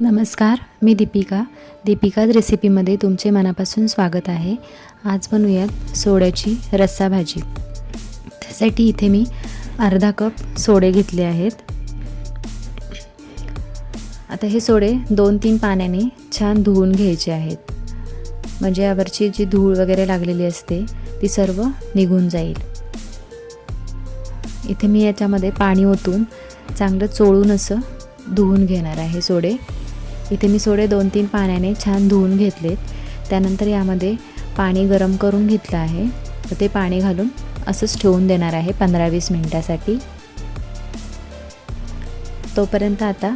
नमस्कार मी दीपिका. दीपिकाज रेसिपीमध्ये तुमचे मनापासून स्वागत आहे. आज बनवूयात सोड्याची रस्सा भाजी. त्यासाठी इथे मी अर्धा कप सोडे घेतले आहेत. आता हे सोडे दोन तीन पाण्याने छान धुवून घ्यायचे आहेत. म्हणजे यावरची जी धूळ वगैरे लागलेली असते ती सर्व निघून जाईल. इथे मी याच्यामध्ये पाणी ओतून चांगलं चोळून असं धुवून घेणार आहे सोडे. इथे मी सोडे दोन तीन पाण्याने छान धुवून घेतलेत. त्यानंतर यामध्ये पाणी गरम करून घेतलं आहे. तर ते पाणी घालून असंच ठेवून देणार आहे पंधरा वीस मिनटासाठी. तोपर्यंत आता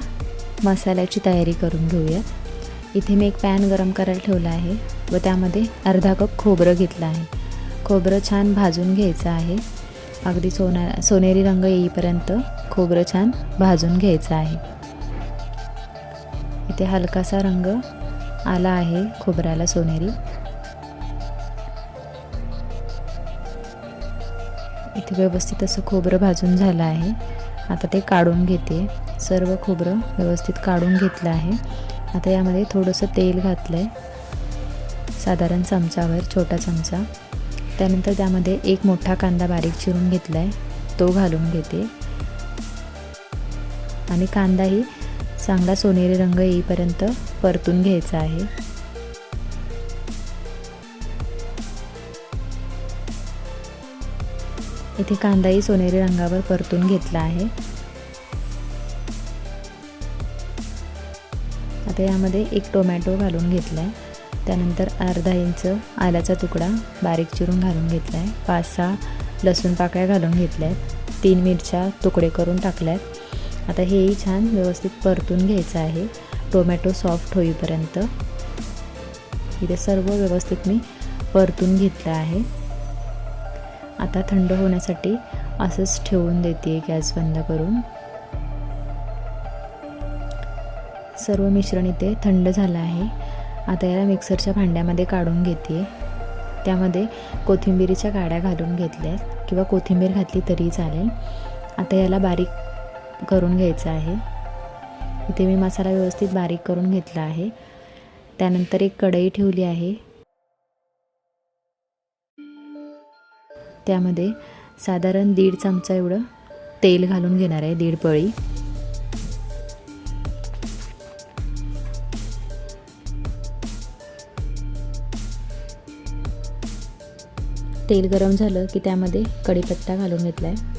मसाल्याची तयारी करून घेऊया. इथे मी एक पॅन गरम करायला ठेवला आहे व त्यामध्ये अर्धा कप खोबरं घेतलं आहे. खोबरं छान भाजून घ्यायचं आहे. अगदी सोना सोनेरी रंग येईपर्यंत खोबरं छान भाजून घ्यायचं आहे. इथे हलकासा रंग आला आहे खोबऱ्याला सोनेरी. इथे व्यवस्थित असं खोबरं भाजून झालं आहे. आता ते काढून घेते. सर्व खोबरं व्यवस्थित काढून घेतलं आहे. आता यामध्ये थोडंसं तेल घातलं आहे साधारण चमचावर छोटा चमचा. त्यानंतर त्यामध्ये एक मोठा कांदा बारीक चिरून घेतला आहे तो घालून घेते. आणि कांदाही चांगला सोनेरी रंग येईपर्यंत परतून घ्यायचा आहे. इथे कांदाही सोनेरी रंगावर परतून घेतला आहे. आता यामध्ये एक टोमॅटो घालून घेतला आहे त्यानंतर अर्धा इंच आल्याचा तुकडा बारीक चिरून घालून घेतला आहे पाच सहा लसूण पाकळ्या घालून घेतल्या आहेत तीन मिरच्या तुकडे करून टाकल्या आहेत आता हेही छान व्यवस्थित परतून घ्यायचं आहे. टोमॅटो सॉफ्ट होईपर्यंत. इथे सर्व व्यवस्थित मी परतून घेतलं आहे. आता थंड होण्यासाठी असंच ठेवून देते गॅस बंद करून. सर्व मिश्रण इथे थंड झालं आहे. आता याला मिक्सरच्या भांड्यामध्ये काढून घेते त्यामध्ये कोथिंबिरीच्या काड्या घालून घेतल्या किंवा कोथिंबीर घातली तरी चालेल. आता याला बारीक करून घ्यायचं आहे. इथे मी मसाला व्यवस्थित बारीक करून घेतला आहे. त्यानंतर एक कढई ठेवली आहे. त्यामध्ये साधारण दीड चमचा एवढं तेल घालून घेणार आहे दीड पळी. तेल गरम झालं की त्यामध्ये कढीपत्ता घालून घेतला आहे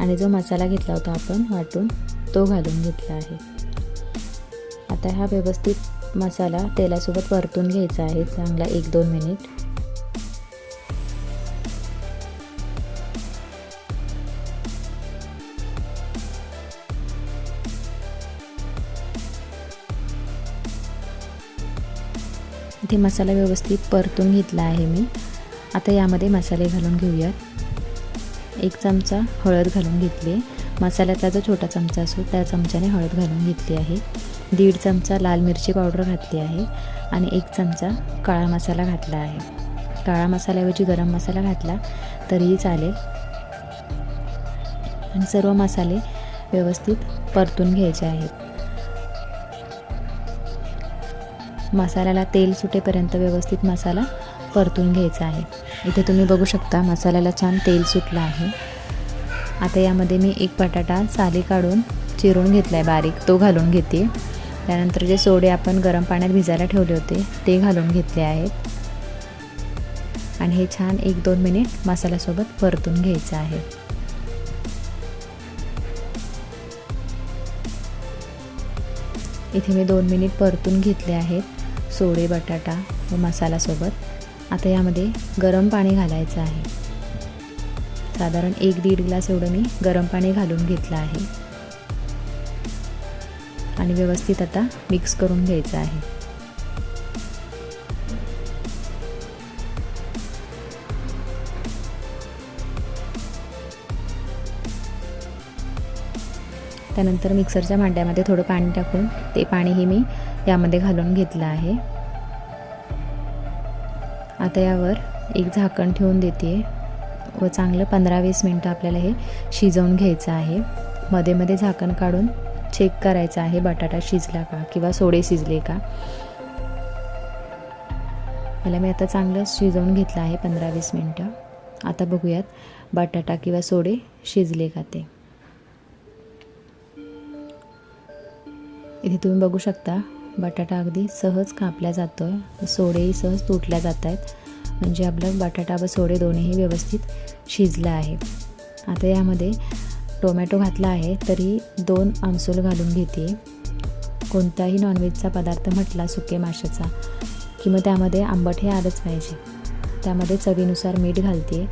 आणि जो मसाला घेतला होता आपण वाटून तो घालून घेतला आहे. आता हा व्यवस्थित मसाला तेलासोबत परतून घ्यायचा आहे चांगला एक दोन मिनिट. इथे मसाला व्यवस्थित परतून घेतला आहे मी. आता यामध्ये मसाले घालून घेऊयात. एक चमचा हळद घालून घेतली आहे. मसाल्याचा जो छोटा चमचा असतो त्या चमच्याने हळद घालून घेतली आहे. दीड चमचा लाल मिरची पावडर घातली आहे आणि एक चमचा काळा मसाला घातला आहे. काळा मसाल्याऐवजी गरम मसाला घातला तरीही चालेल. आणि सर्व मसाले व्यवस्थित परतून घ्यायचे आहेत. मसाल्याला तेल सुटेपर्यंत व्यवस्थित मसाला परतून घ्यायचं आहे. इथे तुम्ही बघू शकता मसाल्याला छान तेल सुटलं आहे. आता यामध्ये मी एक बटाटा साली काढून चिरून घेतला आहे बारीक तो घालून घेते. त्यानंतर जे सोडे आपण गरम पाण्यात भिजायला ठेवले होते ते घालून घेतले आहेत. आणि हे छान एक दोन मिनिट मसाल्यासोबत परतून घ्यायचं आहे. इथे मी दोन मिनिट परतून घेतले आहेत सोडे बटाटा व मसाल्यासोबत. आता यामध्ये गरम पाणी घालायचं आहे. साधारण एक दीड ग्लास एवढं मी गरम पाणी घालून घेतलं आहे. आणि व्यवस्थित आता मिक्स करून घ्यायचं आहे. त्यानंतर मिक्सरच्या भांड्यामध्ये थोडं पाणी टाकून ते पाणीही मी यामध्ये घालून घेतलं आहे. आता यावर एक झाकण ठेवून देते व चांगलं पंधरा वीस मिनटं आपल्याला हे शिजवून घ्यायचं आहे. मध्ये मध्ये झाकण काढून चेक करायचं आहे बटाटा शिजला का किंवा सोडे शिजले का. याला मी आता चांगलं शिजवून घेतलं आहे पंधरा वीस मिनटं. आता बघूयात बटाटा किंवा सोडे शिजले का ते. इथे तुम्ही बघू शकता बटाटा अगदी सहज कापला जातो आहे सोडेही सहज तुटल्या जात आहेत म्हणजे आपलं बटाटा व सोडे दोन्हीही व्यवस्थित शिजलं आहे. आता यामध्ये टोमॅटो घातला आहे तरी दोन आमसूल घालून घेते. कोणताही नॉनव्हेजचा पदार्थ म्हटला सुके माशाचा की मग त्यामध्ये आंबट हे आलंच पाहिजे. त्यामध्ये चवीनुसार मीठ घालते.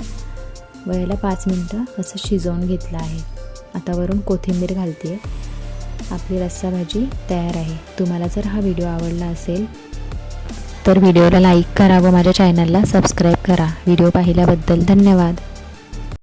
व पाच मिनटं असं शिजवून घेतलं आहे. आता वरून कोथिंबीर घालते. आपली रस्सा भाजी तयार आहे. तुम्हाला जर हा व्हिडिओ आवडला असेल तर व्हिडिओला लाईक करा व माझ्या चॅनलला सबस्क्राईब करा. व्हिडिओ पाहिल्याबद्दल धन्यवाद.